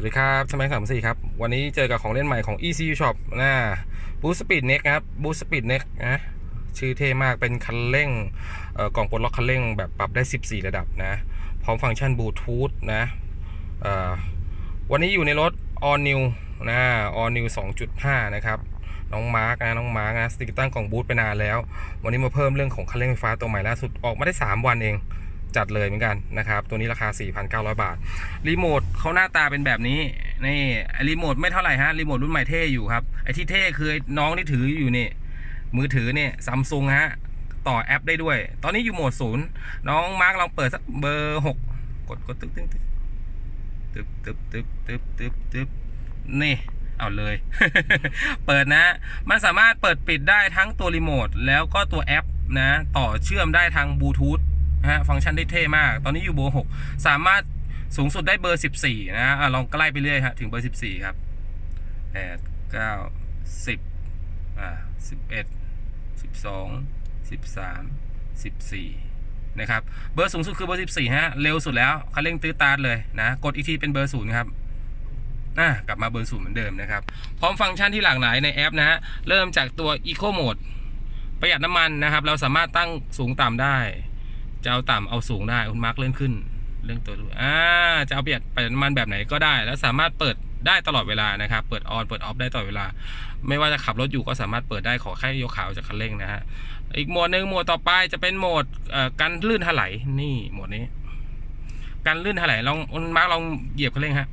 วัสดีครับสมัยสามสี่ครับ วันนี้เจอกับของเล่นใหม่ของ ECU Shop นะบูสปีดเน็กครับบูสปีดเน็กนะ ชื่อเท่มาก เป็นคันเร่งเอ่อกล่องปลดล็อกคันเร่งแบบปรับได้ 14 ระดับนะ พร้อมฟังก์ชันบลูทูธนะเอ่อวันนี้อยู่ในรถ All New นะ All New 2.5 นะครับ น้องมาร์กนะ น้องมาร์กนะ สติกตั้งกล่องบูทไปนานแล้ว วันนี้มาเพิ่มเรื่องของคันเร่งไฟฟ้าตัวใหม่ล่าสุด ออกมาได้ 3 วันเอง จัดเลยเหมือนกันนะครับ ตัวนี้ราคา 4,900 บาท รีโมทเขาหน้าตาเป็นแบบนี้ นี่รีโมทไม่เท่าไหร่ฮะ รีโมทรุ่นใหม่เท่อยู่ครับ ไอ้ที่เท่คือน้องที่ถืออยู่นี่ มือถือเนี่ยซัมซุงฮะ ต่อแอปได้ด้วย ตอนนี้อยู่โหมดศูนย์น้องมาร์กลองเปิดสักเบอร์หกกดกดตึ๊บตึ๊บตึ๊บตึ๊บตึ๊บตึ๊บตึ๊บตึ๊บนี่เอาเลย เปิดนะ มันสามารถเปิดปิดได้ทั้งตัวรีโมทแล้วก็ตัวแอปนะ ต่อเชื่อมได้ทางบลูทูธ ฮะฟังก์ชันได้เท่มาก ตอนนี้อยู่เบอร์หกสามารถสูงสุดได้เบอร์ 14 นะอะลองใกล้ไปเรื่อยฮะถึงเบอร์ 14 ครับแปดเก้าสิบอ่าสิบเอ็ดสิบสองสิบสามสิบสี่นะครับเบอร์สูงสุดคือเบอร์14ฮะเร็วสุดแล้วคันเร่งตื้อตาดเลยนะกดอีกทีเป็นเบอร์ศูนย์ครับอะกลับมาเบอร์ศูนย์เหมือนเดิมนะครับพร้อมฟังก์ชันที่หลากหลายในแอปนะฮะเริ่มจากตัว Eco Mode ประหยัดน้ำมันนะครับ เราสามารถตั้งสูงต่ำได้ จะเอาต่ำเอาสูงได้คุณมาร์กเลื่อนขึ้น เรื่องตัวดูอ่าจะเอาประหยัดประหยัดน้ำมันแบบไหนก็ได้ แล้วสามารถเปิดได้ตลอดเวลานะครับ เปิดออนเปิดออฟได้ตลอดเวลา ไม่ว่าจะขับรถอยู่ก็สามารถเปิดได้ขอแค่ยกขาออกจากคันเร่งนะฮะอีกโหมดหนึ่งโหมดต่อไปจะเป็นโหมดเอ่อการลื่นถลายนี่โหมดนี้การลื่นถลายลองคุณมาร์กลองเหยียบคันเร่งฮะ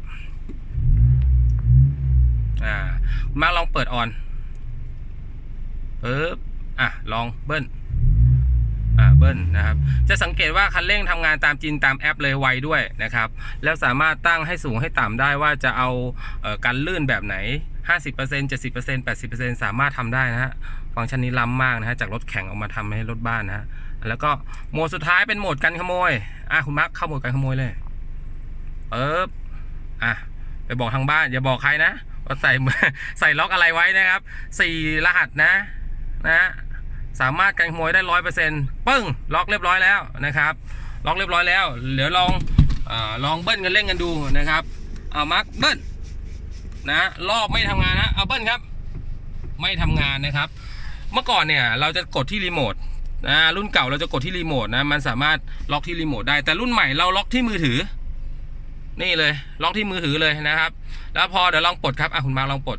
อ่าคุณมาร์กลองเปิดออนปึ๊บอะลองเบิ้ล เบิ้ลนะครับ จะสังเกตว่าคันเร่งทำงานตามจินตามแอปเลยไวด้วยนะครับ แล้วสามารถตั้งให้สูงให้ต่ำได้ว่าจะเอาเออการลื่นแบบไหน 50% 70% 80%สามารถทำได้นะฮะฟังก์ชันนี้ล้ำมากนะฮะจากรถแข่งออกมาทำให้รถบ้านนะฮะแล้วก็โหมดสุดท้ายเป็นโหมดกันขโมยอะคุณมาร์คเข้าโหมดกันขโมยเลยปึ๊บอะไปบอกทางบ้าน อย่าบอกใครนะว่าใส่ใส่ล็อกอะไรไว้นะครับสี่รหัสนะนะ สามารถกันขโมยได้ร้อยเปอร์เซ็นต์ปึ้งล็อกเรียบร้อยแล้วนะครับ ล็อกเรียบร้อยแล้วเดี๋ยวลองอลองเบิ้ลกันเล่นกันดูนะครับเอามาร์คเบิ้ลนะรอบไม่ทำงานนะเอาเบิ้ลครับ ไม่ทำงานนะครับ เมื่อก่อนเนี่ยเราจะกดที่รีโมทนะรุ่นเก่าเราจะกดที่รีโมทนะมันสามารถล็อกที่รีโมทได้แต่รุ่นใหม่เราล็อกที่มือถือ นี่เลย ล็อกที่มือถือเลยนะครับ แล้วพอเดี๋ยวลองปลดครับอะคุณมาลองปลด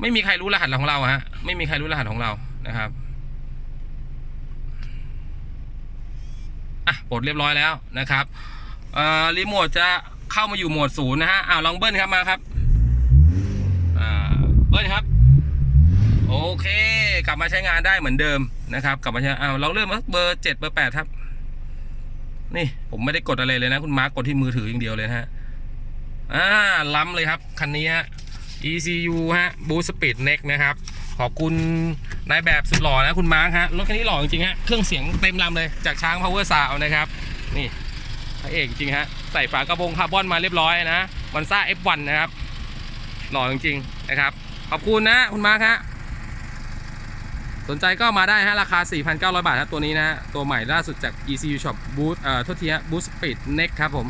ไม่มีใครรู้รหัสของเราฮะไม่มีใครรู้รหัสของเรานะครับ อะปลดเรียบร้อยแล้วนะครับเอ่อรีโมทจะเข้ามาอยู่โหมดศูนย์นะฮะอ้าวลองเบิ้ลครับมาครับอ่าเบิ้ลครับ โอเค กลับมาใช้งานได้เหมือนเดิมนะครับ กลับมาใช้อ้าวลองเลื่อนมาเบอร์เจ็ดเบอร์แปดครับ นี่ผมไม่ได้กดอะไรเลยนะ คุณมาร์กกดที่มือถืออย่างเดียวเลยนะฮะอ่าล้ำเลยครับ คันนี้ฮะ ECU ฮะ Boost Speed Next นะครับ ขอบคุณนายแบบสุดหล่อนะคุณมาร์คฮะ รถคันนี้หล่อจริงๆฮะ เครื่องเสียงเต็มลำเลยจากช้าง Power Sound นะครับ นี่พระเอกจริงฮะ ใส่ฝากระโปรงคาร์บอนมาเรียบร้อยนะวันซ่า F1 นะครับ หล่อจริงๆนะครับ ขอบคุณนะคุณมาร์คฮะ สนใจก็มาได้ฮะ ราคา 4,900 บาทครับตัวนี้นะ ตัวใหม่ล่าสุดจาก ECU Shop Boost เอ่อโทษทีฮะ Boost Speed Next ครับผม